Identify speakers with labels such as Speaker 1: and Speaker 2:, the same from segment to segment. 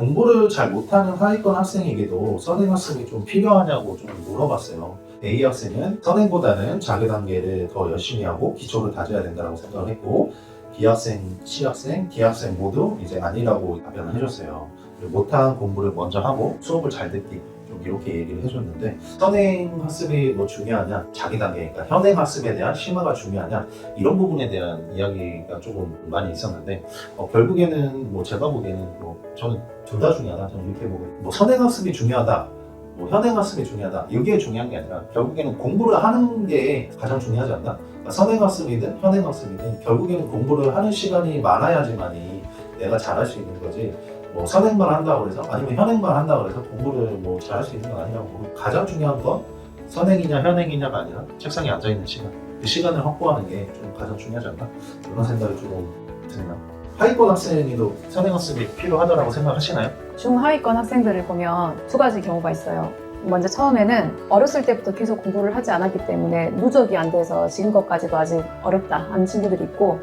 Speaker 1: 공부를 잘 못하는 하위권 학생에게도 선행 학습이 좀 필요하냐고 좀 물어봤어요. A 학생은 선행보다는 자기 단계를 더 열심히 하고 기초를 다져야 된다고 생각을 했고 B 학생, C 학생, D 학생 모두 이제 아니라고 답변을 해줬어요. 못한 공부를 먼저 하고 수업을 잘 듣기 좀 이렇게 얘기를 해줬는데 선행 학습이 뭐 중요하냐 자기 단계 그러니까 현행 학습에 대한 심화가 중요하냐 이런 부분에 대한 이야기가 조금 많이 있었는데 어, 결국에는 뭐 제가 보기에는 뭐 저는 둘 다 중요하다. 저는 이렇게 보고 뭐 선행 학습이 중요하다. 뭐 현행 학습이 중요하다. 이게 중요한 게 아니라 결국에는 공부를 하는 게 가장 중요하지 않나? 그러니까 선행 학습이든 현행 학습이든 결국에는 공부를 하는 시간이 많아야지만이 내가 잘할 수 있는 거지. 뭐 선행만 한다고 해서 아니면 현행만 한다고 해서 공부를 뭐 잘할 수 있는 건 아니라고 보고 가장 중요한 건 선행이냐 현행이냐가 아니라 책상에 앉아 있는 시간. 그 시간을 확보하는 게 좀 가장 중요하지 않나? 그런 생각이 조금 드네요. 하위권 학생에도 선행학습이 필요하다고 생각하시나요?
Speaker 2: 중하위권 학생들을 보면 두 가지 경우가 있어요. 먼저 처음에는 어렸을 때부터 계속 공부를 하지 않았기 때문에 누적이 안 돼서 지금것까지도 아직 어렵다 하는 친구들이 있고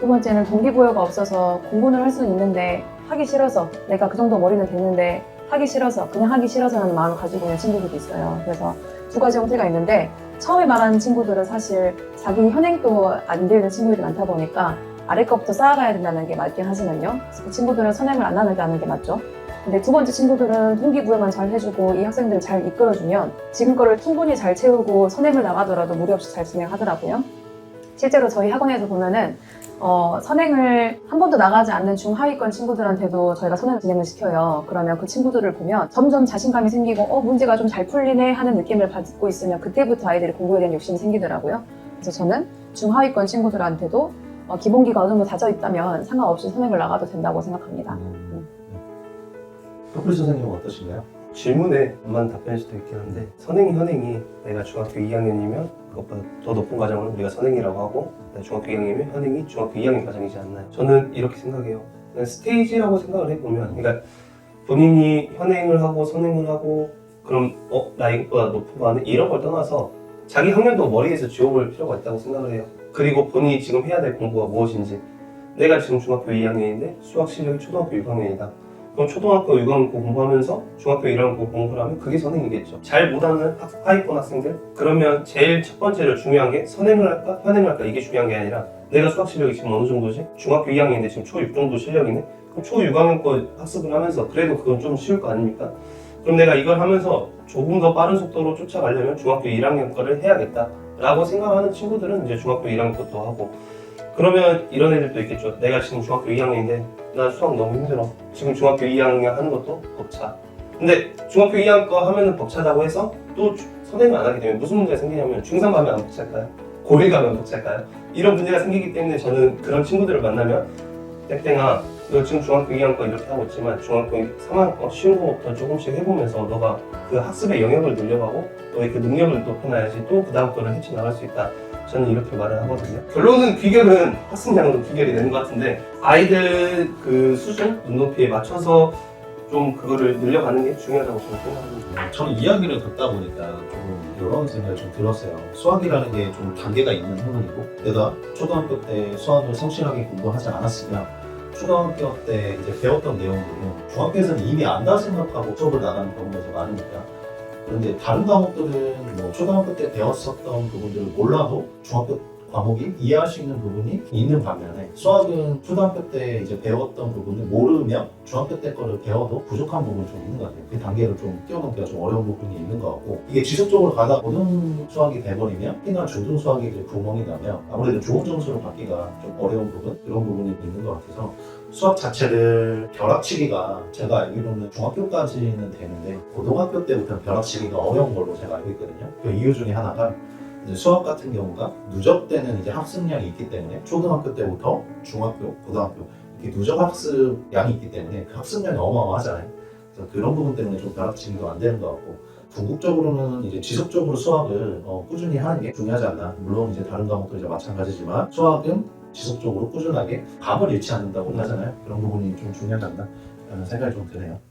Speaker 2: 두 번째는 동기부여가 없어서 공부는 할 수는 있는데 하기 싫어서 내가 그 정도 머리는 됐는데 하기 싫어서 그냥 하기 싫어서 하는 마음을 가지고 있는 친구들도 있어요. 그래서 두 가지 형태가 있는데 처음에 말하는 친구들은 사실 자기 현행도 안 되는 친구들이 많다 보니까 아래 것부터 쌓아가야 된다는 게 맞긴 하지만요. 그 친구들은 선행을 안 하는 게 맞죠. 근데 두 번째 친구들은 동기부여만 잘 해주고 이 학생들을 잘 이끌어주면 지금 거를 충분히 잘 채우고 선행을 나가더라도 무리 없이 잘 진행하더라고요. 실제로 저희 학원에서 보면은 어, 선행을 한 번도 나가지 않는 중하위권 친구들한테도 저희가 선행 진행을 시켜요. 그러면 그 친구들을 보면 점점 자신감이 생기고 어 문제가 좀 잘 풀리네 하는 느낌을 받고 있으면 그때부터 아이들이 공부에 대한 욕심이 생기더라고요. 그래서 저는 중하위권 친구들한테도 어, 기본기가 어느 정도 다져 있다면 상관없이 선행을 나가도 된다고 생각합니다.
Speaker 1: 커플 선생님은 어떠신가요?
Speaker 3: 질문에만 답변할 수도 있긴 한데 선행 현행이 내가 중학교 2학년이면 그것보다 더 높은 과정을 우리가 선행이라고 하고 내가 중학교 2학년이면 현행이 중학교 2학년 과정이지 않나요? 저는 이렇게 생각해요. 그냥 스테이지라고 생각을 해보면 그러니까 본인이 현행을 하고 선행을 하고 그럼 어? 나 이것보다 높은 거 하네? 이런 걸 떠나서 자기 학년도 머리에서 지워볼 필요가 있다고 생각을 해요. 그리고 본인이 지금 해야 될 공부가 무엇인지 내가 지금 중학교 2학년인데 수학 실력이 초등학교 6학년이다. 그럼 초등학교 6학년 공부하면서 중학교 1학년 공부를 하면 그게 선행이겠죠. 잘 못하는 학- 하위권 학생들? 그러면 제일 첫 번째로 중요한 게 선행을 할까? 현행을 할까? 이게 중요한 게 아니라 내가 수학 실력이 지금 어느 정도지? 중학교 2학년인데 지금 초 6 정도 실력이네? 그럼 초 6학년 거 학습을 하면서 그래도 그건 좀 쉬울 거 아닙니까? 그럼 내가 이걸 하면서 조금 더 빠른 속도로 쫓아가려면 중학교 1학년 거를 해야겠다. 라고 생각하는 친구들은 이제 중학교 1학년 것도 하고 그러면 이런 애들도 있겠죠. 내가 지금 중학교 2학년인데 나 수학 너무 힘들어. 지금 중학교 2학년 하는 것도 벅차. 근데 중학교 2학년 거 하면은 벅차다고 해서 또 주- 선행을 안 하게 되면 무슨 문제가 생기냐면 중3 가면 안 벅찰까요? 고1 가면 벅찰까요? 이런 문제가 생기기 때문에 저는 그런 친구들을 만나면 땡땡아 너 지금 중학교 2학년 거 이렇게 하고 있지만 중학교 3학년 거 쉬운 거부터 조금씩 해보면서 너가 그 학습의 영역을 늘려가고 너의 그 능력을 높여놔야지 또 그 다음 거를 헤쳐나갈 수 있다. 저는 이렇게 말을 하거든요. 결론은 비결은 학습량으로 비결이 되는 것 같은데 아이들 그 수준, 눈높이에 맞춰서 좀 그거를 늘려가는 게 중요하다고 저는 생각합니다.
Speaker 1: 저는 이야기를 듣다 보니까 조금 이런 생각이 좀 들었어요. 수학이라는 게 좀 단계가 있는 학문이고 내가 초등학교 때 수학을 성실하게 공부하지 않았으면 초등학교 때 이제 배웠던 내용들은 중학교에서는 이미 안다 생각하고 수업을 나가는 경우가 더 많으니까. 그런데 다른 과목들은 뭐 초등학교 때 배웠었던 부분들을 몰라도 중학교 과목이 이해할 수 있는 부분이 있는 반면에 수학은 초등학교 때 이제 배웠던 부분을 모르면 중학교 때 거를 배워도 부족한 부분이 좀 있는 것 같아요. 그 단계를 좀 뛰어넘기가 좀 어려운 부분이 있는 것 같고 이게 지속적으로 가다 고등 수학이 돼버리면 특히나 중등 수학이 이제 구멍이 나면 아무래도 좋은 점수로 받기가 좀 어려운 부분 그런 부분이 있는 것 같아서 수학 자체를 벼락치기가 제가 알기로는 중학교까지는 되는데 고등학교 때부터 벼락치기가 어려운 걸로 제가 알고 있거든요. 그 이유 중에 하나가 수학 같은 경우가 누적되는 이제 학습량이 있기 때문에 초등학교 때부터 중학교, 고등학교 이렇게 누적 학습량이 있기 때문에 그 학습량이 어마어마하잖아요. 그래서 그런 부분 때문에 좀 벼락치기도 안 되는 것 같고 궁극적으로는 이제 지속적으로 수학을 어, 꾸준히 하는 게 중요하지 않나. 물론 이제 다른 과목도 이제 마찬가지지만 수학은 지속적으로 꾸준하게 감을 잃지 않는다고 하잖아요. 그런 부분이 좀 중요하지 않나 라는 생각이 좀 드네요.